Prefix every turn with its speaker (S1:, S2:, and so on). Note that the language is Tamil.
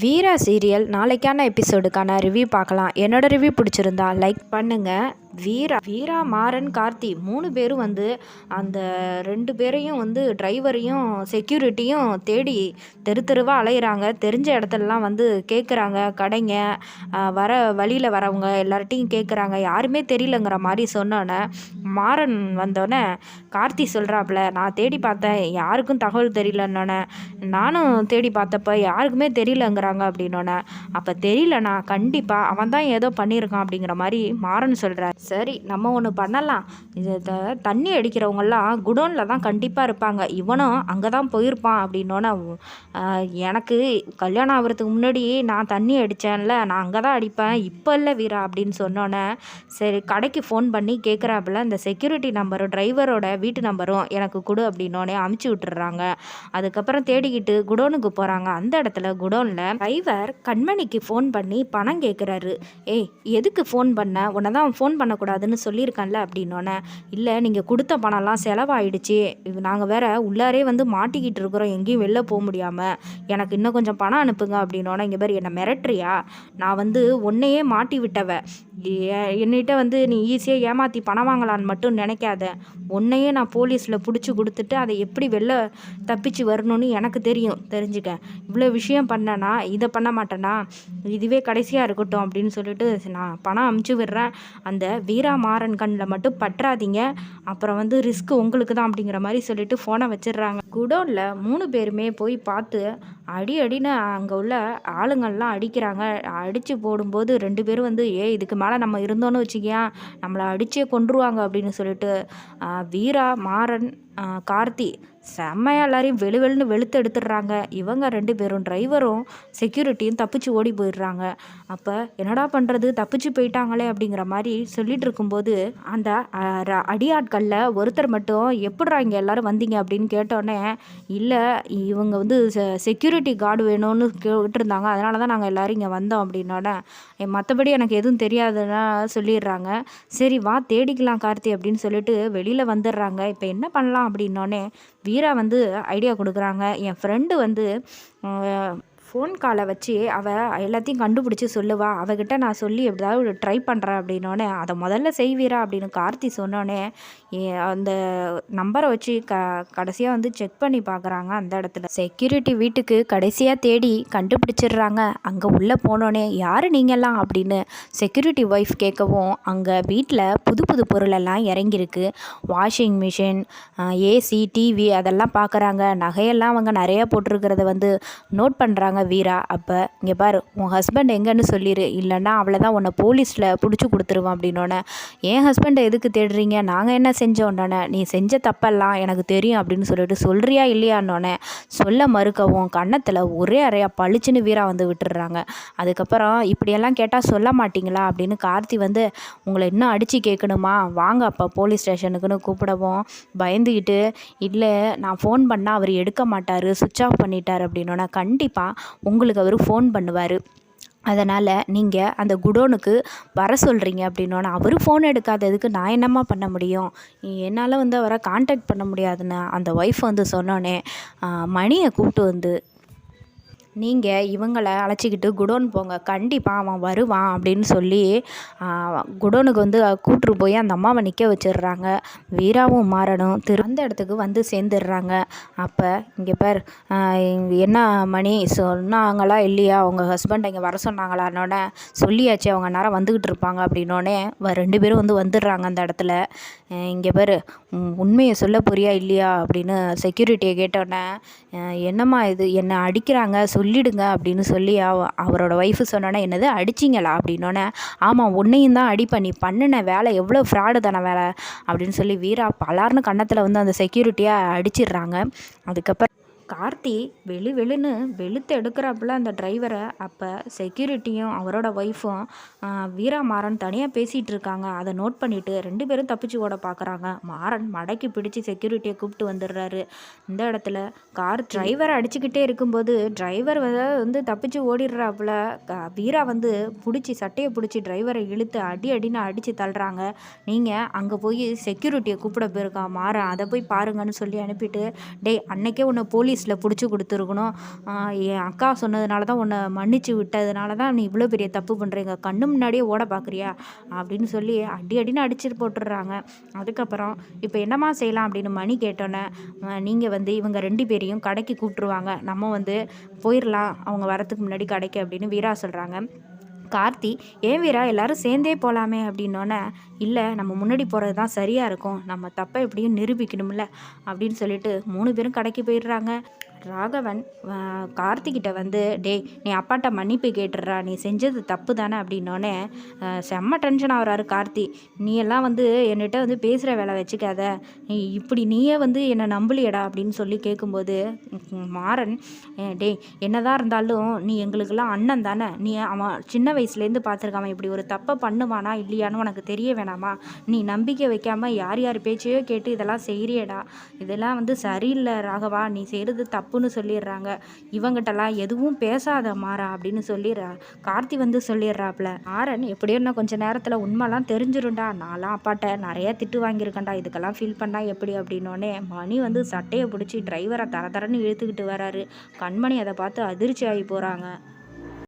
S1: வீரா சீரியல் நாளைக்கான எபிசோடுக்கான ரிவ்யூ பார்க்கலாம். என்னோட ரிவ்யூ பிடிச்சிருந்தா லைக் பண்ணுங்கள் வீரா வீரா மாறன் கார்த்தி மூணு பேரும் வந்து அந்த ரெண்டு பேரையும் வந்து டிரைவரையும் செக்யூரிட்டியும் தேடி தெரு தெருவாக அலையிறாங்க. தெரிஞ்ச இடத்துலலாம் வந்து கேட்குறாங்க கடைங்க வர வழியில் வரவங்க எல்லார்ட்டையும் கேட்குறாங்க யாருமே தெரியலங்கிற மாதிரி சொன்னோன்னே மாறன் வந்தோடனே கார்த்தி சொல்கிறாப்புல நான் தேடி பார்த்தேன். யாருக்கும் தகவல் தெரியலன்னொன்னே நானும் தேடி பார்த்தப்ப யாருக்குமே தெரியலங்கிறாங்க அப்படின்னோன்னே அப்போ தெரியலண்ணா கண்டிப்பாக அவன் தான் ஏதோ பண்ணியிருக்கான் அப்படிங்கிற மாதிரி மாறன் சொல்கிறார் சரி நம்ம ஒன்று பண்ணலாம். இது த- தண்ணி அடிக்கிறவங்கெல்லாம் குடோனில் தான் கண்டிப்பாக இருப்பாங்க. இவனும் அங்கே தான் போயிருப்பான் அப்படின்னோன்னே எனக்கு கல்யாணம் ஆகிறதுக்கு முன்னாடி நான் தண்ணி அடித்தேன்ல நான் அங்கே தான் அடிப்பேன். இப்போ இல்லை வீரா அப்படின்னு சொன்னோன்னே சரி கடைக்கு ஃபோன் பண்ணி கேட்குறாப்புல இந்த செக்யூரிட்டி நம்பரும் டிரைவரோட வீட்டு நம்பரும் எனக்கு கொடு அப்படின்னோடனே அமுச்சு விட்டுறாங்க. அதுக்கப்புறம் தேடிக்கிட்டு குடோனுக்கு போகிறாங்க அந்த இடத்துல குடோனில் டிரைவர் கண்மணிக்கு ஃபோன் பண்ணி பணம் கேட்குறாரு ஏய் எதுக்கு ஃபோன் பண்ண? உன்னை தான் ஃபோன் பண்ண பண்ணக்கூடாதுன்னு சொல்லியிருக்கேன்ல அப்படின்னோன்னே இல்லை நீங்கள் கொடுத்த பணம்லாம் செலவாயிடுச்சு. நாங்கள் வேற உள்ளாரே வந்து மாட்டிக்கிட்டு இருக்கிறோம். எங்கேயும் வெளில போக முடியாமல் எனக்கு இன்னும் கொஞ்சம் பணம் அனுப்புங்க அப்படின்னோன்னே இங்கே பேர் என்னை மிரட்டுறியா? நான் வந்து உன்னையே மாட்டி விட்டவ. ஏ- என்னிட்ட வந்து நீ ஈஸியாக ஏமாற்றி பணம் வாங்கலான்னு மட்டும் நினைக்காத. உன்னையே நான் போலீஸில் பிடிச்சி கொடுத்துட்டு அதை எப்படி வெளில தப்பிச்சு வரணும்னு எனக்கு தெரியும். தெரிஞ்சுக்க. இவ்வளோ விஷயம் பண்ணனா இதை பண்ண மாட்டேனா? இதுவே கடைசியாக இருக்கட்டும் அப்படின்னு சொல்லிட்டு நான் பணம் அமுச்சு விடுறேன். அந்த வீரா மாறன் கண்ணில் மட்டும் பற்றாதீங்க. அப்புறம் வந்து ரிஸ்க் உங்களுக்கு தான் அப்படிங்கிற மாதிரி சொல்லிட்டு ஃபோனை வச்சிடுறாங்க. குடோனில் மூணு பேருமே போய் பார்த்து அடி அடின்னு அங்கே உள்ள ஆளுங்கள்லாம் அடிக்கிறாங்க. அடித்து போடும்போது ரெண்டு பேரும் வந்து ஏ இதுக்கு மேலே நம்ம இருந்தோன்னு வச்சுக்கியா? நம்மளை அடிச்சே கொன்றுவாங்க. அப்படின்னு சொல்லிட்டு வீரா மாறன் கார்த்தி செம்மையாக எல்லாரையும் வெளு வெளுன்னு வெளுத்து எடுத்துடுறாங்க. இவங்க ரெண்டு பேரும் டிரைவரும் செக்யூரிட்டியும் தப்பிச்சு ஓடி போயிடுறாங்க. அப்போ என்னடா பண்ணுறது தப்பிச்சு போயிட்டாங்களே அப்படிங்கிற மாதிரி சொல்லிட்டு இருக்கும்போது அந்த அடியாட்களில் ஒருத்தர் மட்டும் எப்படிறா இங்கே எல்லோரும் வந்தீங்க? அப்படின்னு கேட்டோன்னே இல்லை இவங்க வந்து செக்யூரிட்டி கார்டு வேணும்னு கேட்டுருந்தாங்க. அதனால தான் நாங்கள் எல்லோரும் இங்கே வந்தோம். அப்படின்னோடனே மற்றபடி எனக்கு எதுவும் தெரியாதுன்னா சொல்லிடுறாங்க. சரி வா தேடிக்கலாம் கார்த்தி. அப்படின்னு சொல்லிட்டு வெளியில் வந்துடுறாங்க. இப்போ என்ன பண்ணலாம் அப்படின்னோடனே வீரா வந்து ஐடியா கொடுக்குறாங்க. என் ஃப்ரெண்டு வந்து ஃபோன் காலை வச்சு அவள் எல்லாத்தையும் கண்டுபிடிச்சி சொல்லுவா. அவகிட்ட நான் சொல்லி எப்படியாவது ட்ரை பண்ணுறேன் அப்படின்னோடனே அதை முதல்ல செய்வீரா? அப்படின்னு கார்த்தி சொன்னோடனே அந்த நம்பரை வச்சு க கடைசியாக வந்து செக் பண்ணி பார்க்குறாங்க அந்த இடத்துல. செக்யூரிட்டி வீட்டுக்கு கடைசியாக தேடி கண்டுபிடிச்சிடுறாங்க. அங்கே உள்ளே போனோடனே யார் நீங்கள்லாம் அப்படின்னு செக்யூரிட்டி ஒய்ஃப் கேட்கவும் அங்கே வீட்டில் புது புது பொருளெல்லாம் இறங்கியிருக்கு. வாஷிங் மிஷின் ஏசி டிவி அதெல்லாம் பார்க்குறாங்க நகையெல்லாம் அவங்க நிறையா போட்டிருக்கிறத வந்து நோட் பண்ணுறாங்க வீரா அப்போ இங்கே பாரு உன் ஹஸ்பண்ட் எங்கன்னு சொல்லிடு இல்லைன்னா அவளை தான் உன்னை போலீஸில் பிடிச்சி கொடுத்துருவான் அப்படின்னோடனே என் ஹஸ்பண்டை எதுக்கு தேடுறீங்க? நாங்கள் என்ன செஞ்சோன்னொன்னே நீ செஞ்ச தப்பெல்லாம் எனக்கு தெரியும் அப்படின்னு சொல்லிட்டு சொல்கிறியா இல்லையான்னொன்னே சொல்ல மறுக்கவும் கன்னத்தில் ஒரே அறையா பளிச்சுன்னு வீரா வந்து விட்டுடுறாங்க. அதுக்கப்புறம் இப்படியெல்லாம் கேட்டால் சொல்ல மாட்டீங்களா? அப்படின்னு கார்த்தி வந்து உங்களை இன்னும் அடித்து கேட்கணுமா வாங்க அப்போ போலீஸ் ஸ்டேஷனுக்குன்னு கூப்பிடவும். பயந்துக்கிட்டு இல்லை நான் ஃபோன் பண்ணால் அவர் எடுக்க மாட்டார் சுவிட்ச் ஆஃப் பண்ணிட்டார் அப்படின்னோன்னா கண்டிப்பாக உங்களுக்கு அவர் ஃபோன் பண்ணுவார். அதனால் நீங்கள் அந்த குடோனுக்கு வர சொல்கிறீங்க அப்படின்னோன்னா அவர் ஃபோன் எடுக்காததுக்கு நான் என்னம்மா பண்ண முடியும்? என்னால் வந்து அவரை காண்டாக்ட் பண்ண முடியாதுன்னு அந்த ஒய்ஃப் வந்து சொன்னோன்னே மணியை கூப்பிட்டு வந்து நீங்கள் இவங்களை அழைச்சிக்கிட்டு குடோன் போங்க. கண்டிப்பாக அவன் வருவான் அப்படின்னு சொல்லி குடோனுக்கு வந்து கூட்டுரு போய் அந்த அம்மாவை நிற்க வச்சிடுறாங்க. வீராவும் மாறனும். திரு அந்த இடத்துக்கு வந்து சேர்ந்துடுறாங்க. அப்போ இங்கே பேர் என்ன மணி சொன்னாங்களா இல்லையா? அவங்க ஹஸ்பண்ட் இங்கே வர சொன்னாங்களான்னொடனே சொல்லியாச்சு. அவங்க நேரம் வந்துக்கிட்டு இருப்பாங்க அப்படின்னோடனே ரெண்டு பேரும் வந்து வந்துடுறாங்க அந்த இடத்துல. இங்கே பேர் உம், உண்மையை சொல்ல போறியா இல்லையா? அப்படின்னு செக்யூரிட்டியை கேட்டோன்னே என்னம்மா இது? என்னை அடிக்கிறாங்க சொல்லிடுங்க அப்படின்னு சொல்லி அவ அவரோட ஒய்ஃபு சொன்னோன்னே என்னது அடிச்சிங்களா? அப்படின்னோடனே ஆமாம் உன்னையும் தான் அடிப்பேன். நீ பண்ணின வேலை எவ்வளோ ஃப்ராடு தானே வேலை? அப்படின்னு சொல்லி வீரா பலார்னு கன்னத்தில் வந்து அந்த செக்யூரிட்டியாக அடிச்சிடுறாங்க. அதுக்கப்புறம் கார்த்தி வெளு வெளுன்னு வெளுத்து எடுக்கிறாப்புல அந்த டிரைவரை அப்போ செக்யூரிட்டியும் அவரோட ஒய்ஃபும் வீரா மாறன் தனியாக பேசிகிட்டு இருக்காங்க. அதை நோட் பண்ணிவிட்டு ரெண்டு பேரும் தப்பிச்சு ஓட பார்க்குறாங்க மாறன் மடக்கி பிடிச்சி செக்யூரிட்டியை கூப்பிட்டு வந்துடுறாரு. இந்த இடத்துல கார் டிரைவரை அடிச்சுக்கிட்டே இருக்கும்போது டிரைவர் வந்து தப்பிச்சு ஓடிடுறாப்புல. க- வீரா வந்து பிடிச்சி சட்டையை பிடிச்சி டிரைவரை இழுத்து அடி அடின்னு அடித்து தள்ளுறாங்க. நீங்கள் அங்கே போய் செக்யூரிட்டியை கூப்பிட போயிருக்கான் மாறன்? அதை போய் பாருங்கன்னு சொல்லி அனுப்பிட்டு டேய் அன்னைக்கே உன்னை போலீஸ் வயசில் பிடிச்சி கொடுத்துருக்கணும். என் அக்கா சொன்னதுனால தான் உன்னை மன்னிச்சு விட்டதுனால தான் நீ இவ்வளோ பெரிய தப்பு பண்ணுறீங்க கண்ணு முன்னாடியே ஓட பார்க்குறியா? அப்படின்னு சொல்லி அடி அடின்னு அடிச்சுட்டு போட்டுடுறாங்க. அதுக்கப்புறம் இப்போ என்னம்மா செய்யலாம்? அப்படின்னு மணி கேட்டோன்னே நீங்கள் வந்து இவங்க ரெண்டு பேரையும் கடைக்கு கூப்பிட்ருவாங்க நம்ம வந்து போயிடலாம். அவங்க வரத்துக்கு முன்னாடி கடைக்கு அப்படின்னு வீரா சொல்கிறாங்க கார்த்தி ஏன் வீரா எல்லாரும் சேர்ந்தே போகலாமே அப்படின்னோடனே இல்லை நம்ம முன்னாடி போகிறது தான் சரியாக இருக்கும். நம்ம தப்பை எப்படியும் நிரூபிக்கணும்ல அப்படின்னு சொல்லிட்டு மூணு பேரும் கடைக்கு போயிடுறாங்க. ராகவன் கார்த்திகிட்ட வந்து டேய் நீ அப்பாட்ட மன்னிப்பு கேட்டுடுறா நீ செஞ்சது தப்பு தானே? அப்படின்னோடனே செம்ம டென்ஷன் ஆகிறாரு கார்த்தி. நீ எல்லாம் வந்து என்கிட்ட வந்து பேசுகிற வேலை வச்சுக்காத. நீ இப்படி நீயே வந்து என்னை நம்பலியடா? அப்படின்னு சொல்லி கேட்கும்போது மாறன் டே டேய் என்னதான் இருந்தாலும் நீ எங்களுக்கெல்லாம் அண்ணன் தானே? நீ அவன் சின்ன வயசுலேருந்து பார்த்துருக்காம இப்படி ஒரு தப்பை பண்ணுவானா இல்லையான்னு உனக்கு தெரிய வேணாமா? நீ நம்பிக்கை வைக்காமல் யார் யார் பேச்சையோ கேட்டு இதெல்லாம் செய்கிறியடா இதெல்லாம் வந்து சரியில்லை ராகவா. நீ செய்கிறது தப்பு தப்புன்னு சொல்லிடுறாங்க. இவங்கிட்டலாம் எதுவும் பேசாத மாறா அப்படின்னு சொல்லிடுறா. கார்த்தி வந்து சொல்லிடுறாப்புல ஆரன் எப்படியோ இன்னும் கொஞ்ச நேரத்தில் உண்மைலாம் தெரிஞ்சிரும்டா. நான்லாம் அப்பாட்ட நிறைய திட்டு வாங்கியிருக்கேன்டா. இதுக்கெல்லாம் ஃபீல் பண்ணால் எப்படி? அப்படின்னோடனே மணி வந்து சட்டையை பிடிச்சி டிரைவரை தர தரன்னு இழுத்துக்கிட்டு வராரு. கண்மணி அதை பார்த்து அதிர்ச்சி ஆகி போகிறாங்க